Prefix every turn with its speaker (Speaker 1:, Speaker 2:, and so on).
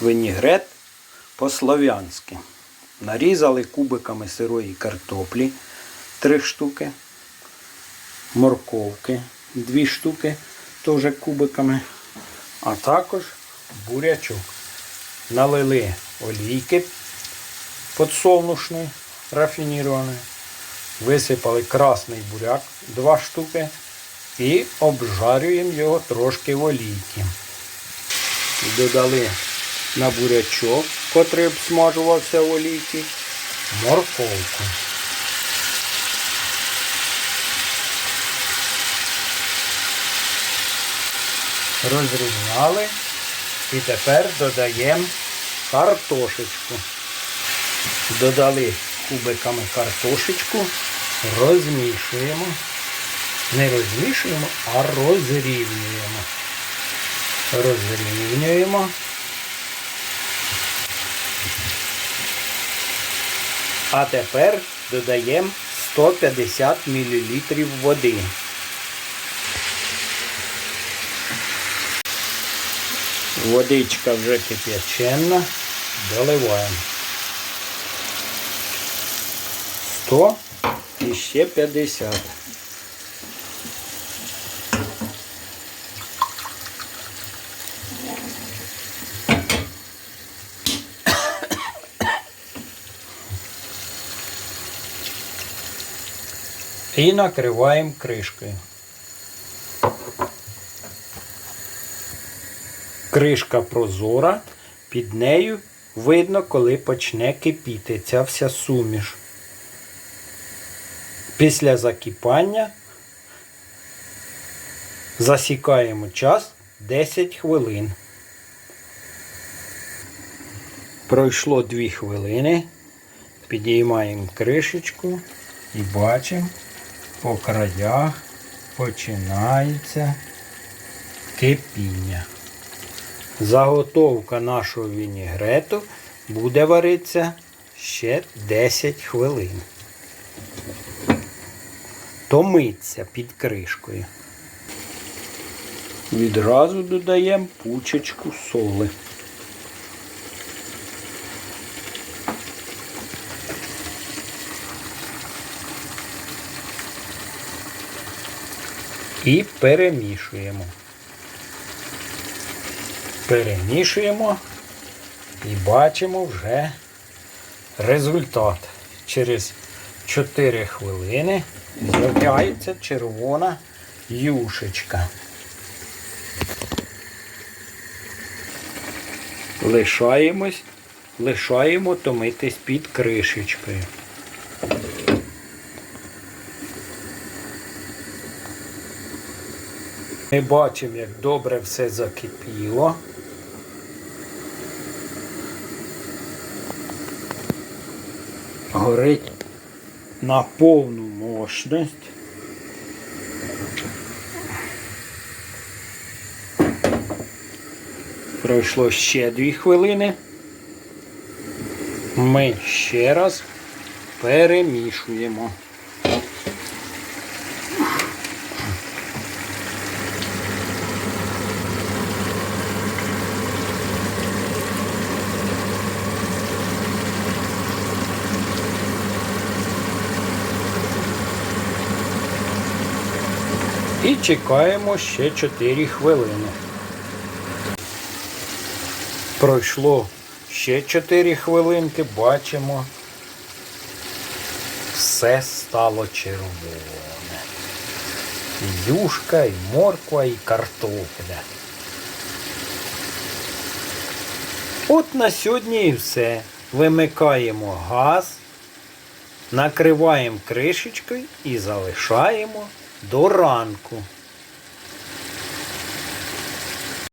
Speaker 1: винігрет по-слов'янськи. Нарізали кубиками сирої картоплі 3 штуки, морковки 2 штуки, теж кубиками, а також бурячок. Налили олійки подсолнушної, рафінірованої, висипали красний буряк 2 штуки і обжарюємо його трошки в олійці. Додали на бурячок, котрий обсмажувався в олійці, морковку. Розрівняли і тепер додаємо картошечку. Додали кубиками картошечку, розмішуємо. Не розмішуємо, а розрівнюємо. Розрівнюємо. А тепер додаємо 150 мл води. Водичка вже кип'яченна. Доливаємо. 100 і ще 50. І накриваємо кришкою. Кришка прозора, під нею видно, коли почне кипіти ця вся суміш. Після закипання засікаємо час 10 хвилин. Пройшло 2 хвилини. Підіймаємо кришечку і бачимо, по краях починається кипіння. Заготовка нашого вінігрету буде варитися ще 10 хвилин. Томиться під кришкою. Відразу додаємо пучечку соли. І перемішуємо. Перемішуємо і бачимо вже результат. Через 4 хвилини з'являється червона юшечка. Лишаємось, лишаємо томитись під кришечкою. Ми бачимо, як добре все закипіло. Горить на повну мощність. Пройшло ще дві хвилини. Ми ще раз перемішуємо. І чекаємо ще 4 хвилини. Пройшло ще 4 хвилинки, бачимо, все стало червоне. І юшка, і морква, і картопля. От на сьогодні і все. Вимикаємо газ, накриваємо кришечкою і залишаємо до ранку.